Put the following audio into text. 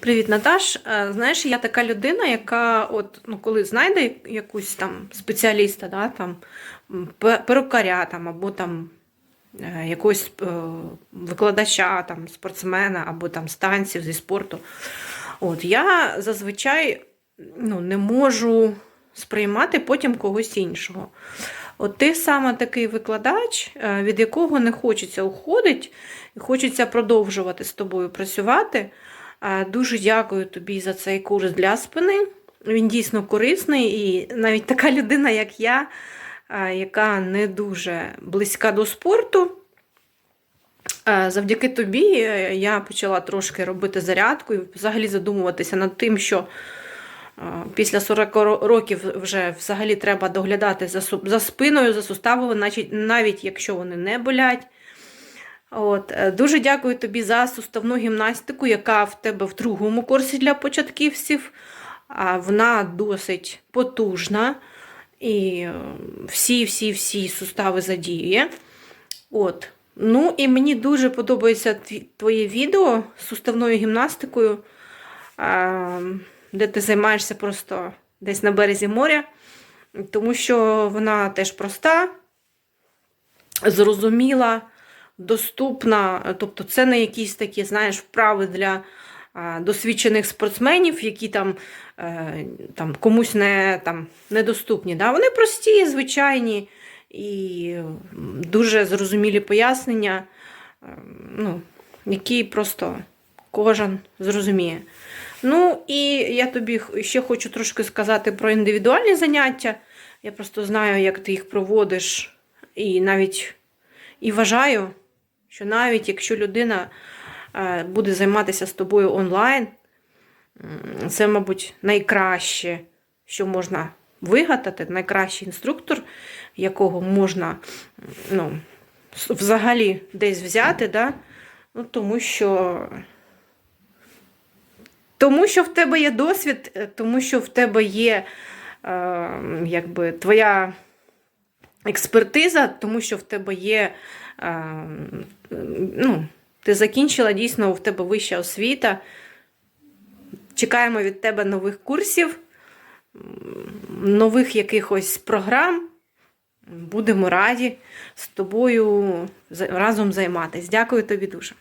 Привіт, Наташ. Е, Знаєш, я така людина, яка, от, ну, коли знайде якусь там спеціаліста, да, там, перукаря там, або там, е, якогось е, викладача, там, спортсмена, або там, з танців, зі спорту, от, я зазвичай ну, не можу сприймати потім когось іншого. От ти саме такий викладач, від якого не хочеться уходити, хочеться продовжувати з тобою працювати. Е, Дуже дякую тобі за цей курс для спини. Він дійсно корисний, і навіть така людина, як я, е, яка не дуже близька до спорту. е, Завдяки тобі я почала трошки робити зарядку і взагалі задумуватися над тим, що після 40 років вже взагалі треба доглядати за, спиною, за суставами, навіть якщо вони не болять. От, е, дуже дякую тобі за суставну гімнастику, яка в тебе в другому курсі для початківців. Вона досить потужна і всі-всі-всі сустави задіює. От. Ну, і мені дуже подобається твоє відео з суставною гімнастикою, де ти займаєшся просто десь на березі моря, тому що вона теж проста, зрозуміла, доступна. Тобто, це не якісь такі, знаєш, вправи для досвідчених спортсменів, які там, е, там комусь не, там, недоступні. Да? Вони прості, звичайні і дуже зрозумілі пояснення, е, ну, які просто кожен зрозуміє. Ну, і я тобі ще хочу трошки сказати про індивідуальні заняття. Я просто знаю, як ти їх проводиш, і навіть і вважаю, що навіть якщо людина е, буде займатися з тобою онлайн, це, мабуть, найкраще, що можна вигадати, найкращий інструктор, якого можна ну, взагалі десь взяти, да? ну, тому що. Тому що в тебе є досвід, е, тому що в тебе є е, якби, твоя експертиза, тому що в тебе є. Е, ну, ти закінчила дійсно, в тебе вища освіта. Чекаємо від тебе нових курсів, нових якихось програм. Будемо раді з тобою разом займатися. Дякую тобі дуже.